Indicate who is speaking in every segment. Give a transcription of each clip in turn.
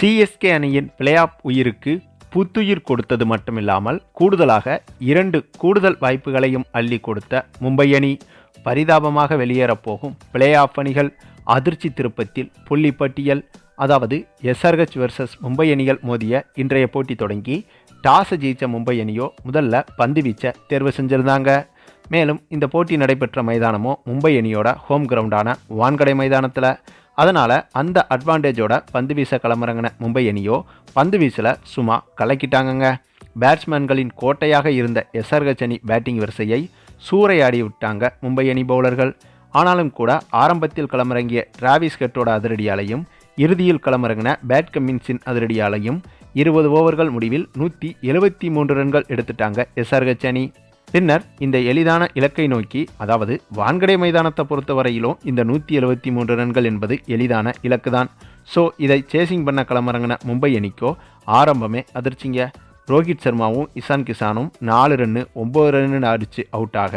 Speaker 1: CSK அணியின் play of உயிருக்கு புத்துயிர் கொடுத்தது மட்டுமில்லாமல் கூடுதலாக இரண்டு கூடுதல் வாய்ப்புகளையும் அள்ளி கொடுத்த மும்பை அணி பரிதாபமாக வெளியேறப்போகும் பிளே ஆஃப் அணிகள் அதிர்ச்சி திருப்பத்தில் புள்ளி பட்டியல் அதாவது எஸ்ஆர்ஹெச் வெர்சஸ் மும்பை அணிகள் மோதிய இன்றைய போட்டி தொடங்கி டாஸ் ஜெயிச்ச மும்பை அணியோ முதல்ல பந்து வீச்ச தேர்வு செஞ்சிருந்தாங்க. மேலும் இந்த போட்டி நடைபெற்ற மைதானமோ மும்பை அணியோட ஹோம் கிரவுண்டான வான்கடை மைதானத்தில். அதனால் அந்த அட்வான்டேஜோட பந்து வீச களமிறங்கின மும்பை அணியோ பந்து வீசில் சும்மா கலக்கிட்டாங்கங்க. பேட்ஸ்மேன்களின் கோட்டையாக இருந்த எஸ்ஆர்ஹெச் அணி பேட்டிங் வரிசையை சூறையாடி விட்டாங்க மும்பை அணி பவுலர்கள் ஆனாலும் கூட ஆரம்பத்தில் களமிறங்கிய டிராவிஸ் கெட்டோட அதிரடியாலையும் இறுதியில் களமிறங்கின பேட் கம்மின்ஸின் அதிரடியாலையும் இருபது ஓவர்கள் முடிவில் நூற்றி எழுபத்தி மூன்று ரன்கள் எடுத்துட்டாங்க எஸ்ஆர்ஹெச் அணி. பின்னர் இந்த எளிதான இலக்கை நோக்கி அதாவது வான்கடை மைதானத்தை பொறுத்தவரையிலும் இந்த நூற்றி எழுபத்தி மூன்று ரன்கள் என்பது எளிதான இலக்கு தான் ஸோ இதை சேசிங் பண்ண களமிறங்கின மும்பை அணிக்கோ ஆரம்பமே அதிர்ச்சிங்க. ரோஹித் சர்மாவும் இசான் கிசானும் நாலு ரன்னு ஒம்பது ரன்னு அடித்து அவுட் ஆக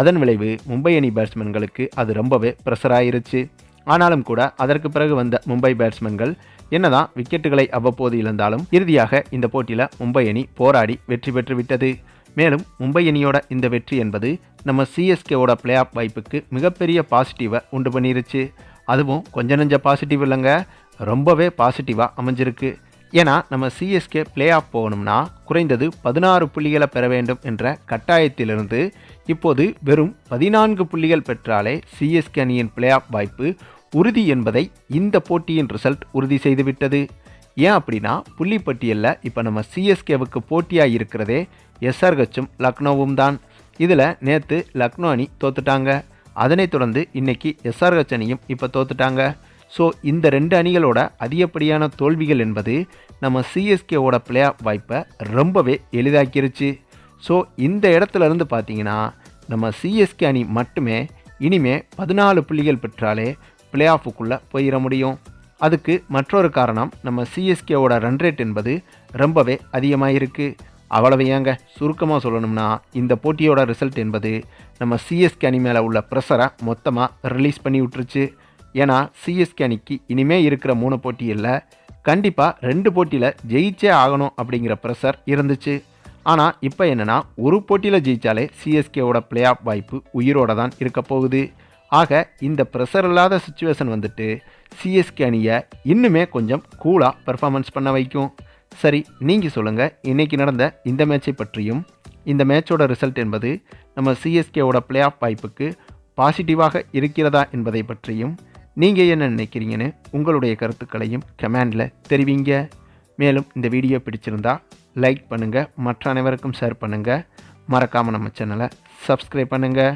Speaker 1: அதன் விளைவு மும்பை அணி பேட்ஸ்மேன்களுக்கு அது ரொம்பவே ப்ரெஷர் ஆயிருச்சு. ஆனாலும் கூட அதற்கு பிறகு வந்த மும்பை பேட்ஸ்மேன்கள் என்னதான் விக்கெட்டுகளை அவ்வப்போது இழந்தாலும் இறுதியாக இந்த போட்டியில் மும்பை அணி போராடி வெற்றி பெற்று விட்டது. மேலும் மும்பை அணியோட இந்த வெற்றி என்பது நம்ம சிஎஸ்கேவோட பிளே ஆஃப் வாய்ப்புக்கு மிகப்பெரிய பாசிட்டிவை உண்டு பண்ணிருச்சு. அதுவும் கொஞ்ச நஞ்ச பாசிட்டிவ் இல்லைங்க. ரொம்பவே பாசிட்டிவாக அமைஞ்சிருக்கு. ஏன்னா நம்ம சிஎஸ்கே பிளே ஆஃப் போகணும்னா குறைந்தது பதினாறு புள்ளிகளை பெற வேண்டும் என்ற கட்டாயத்திலிருந்து இப்போது வெறும் பதினான்கு புள்ளிகள் பெற்றாலே சிஎஸ்கே அணியின் பிளே ஆஃப் வாய்ப்பு உறுதி என்பதை இந்த போட்டியின் ரிசல்ட் உறுதி செய்துவிட்டது. ஏன் அப்படின்னா புள்ளி பட்டியலில் இப்போ நம்ம சிஎஸ்கேவுக்கு போட்டியாக இருக்கிறதே எஸ்ஆர்ஹெச்சும் லக்னோவும் தான் இதில் நேற்று லக்னோ அணி தோத்துட்டாங்க. அதனைத் தொடர்ந்து இன்னைக்கு எஸ்ஆர்ஹெச் அணியும் இப்போ தோத்துட்டாங்க. ஸோ இந்த ரெண்டு அணிகளோட அதிகப்படியான தோல்விகள் என்பது நம்ம சிஎஸ்கேவோட பிளே ஆஃப் வாய்ப்பை ரொம்பவே எளிதாக்கிருச்சு. ஸோ இந்த இடத்துல இருந்து பார்த்தீங்கன்னா நம்ம சிஎஸ்கே அணி மட்டுமே இனிமே பதினாலு புள்ளிகள் பெற்றாலே பிளே ஆஃபுக்குள்ளே போயிட முடியும். அதுக்கு மற்றொரு காரணம் நம்ம சிஎஸ்கேவோட ரன் ரேட் என்பது ரொம்பவே அதிகமாக இருக்குது அவ்வளவு ஏங்க? சுருக்கமாக சொல்லணும்னா இந்த போட்டியோட ரிசல்ட் என்பது நம்ம சிஎஸ்கே அணி மேலே உள்ள ப்ரெஷரை மொத்தமாக ரிலீஸ் பண்ணி விட்டுருச்சு. ஏன்னா சிஎஸ்கே அணிக்கு இனிமே இருக்கிற மூணு போட்டியில் கண்டிப்பாக ரெண்டு போட்டியில் ஜெயிச்சே ஆகணும் அப்படிங்கிற ப்ரெஷர் இருந்துச்சு. ஆனால் இப்போ என்னென்னா ஒரு போட்டியில் ஜெயித்தாலே சிஎஸ்கேவோட பிளே ஆஃப் வாய்ப்பு உயிரோட தான் இருக்க போகுது. ஆக இந்த ப்ரெஷர் இல்லாத சுச்சுவேஷன் வந்துட்டு சிஎஸ்கே அணியை இன்னுமே கொஞ்சம் கூலாக பெர்ஃபார்மன்ஸ் பண்ண வைக்கும். சரி நீங்கள் சொல்லுங்கள் இன்றைக்கி நடந்த இந்த மேட்சை பற்றியும் இந்த மேட்சோட ரிசல்ட் என்பது நம்ம சிஎஸ்கேவோட பிளே ஆஃப் வாய்ப்புக்கு பாசிட்டிவாக இருக்கிறதா என்பதை பற்றியும் நீங்கள் என்ன நினைக்கிறீங்கன்னு உங்களுடைய கருத்துக்களையும் கமெண்டில் தெரிவிங்க. மேலும் இந்த வீடியோ பிடிச்சிருந்தா லைக் பண்ணுங்கள் மற்ற அனைவருக்கும் ஷேர் பண்ணுங்கள் மறக்காமல் நம்ம சேனலை சப்ஸ்கிரைப் பண்ணுங்கள்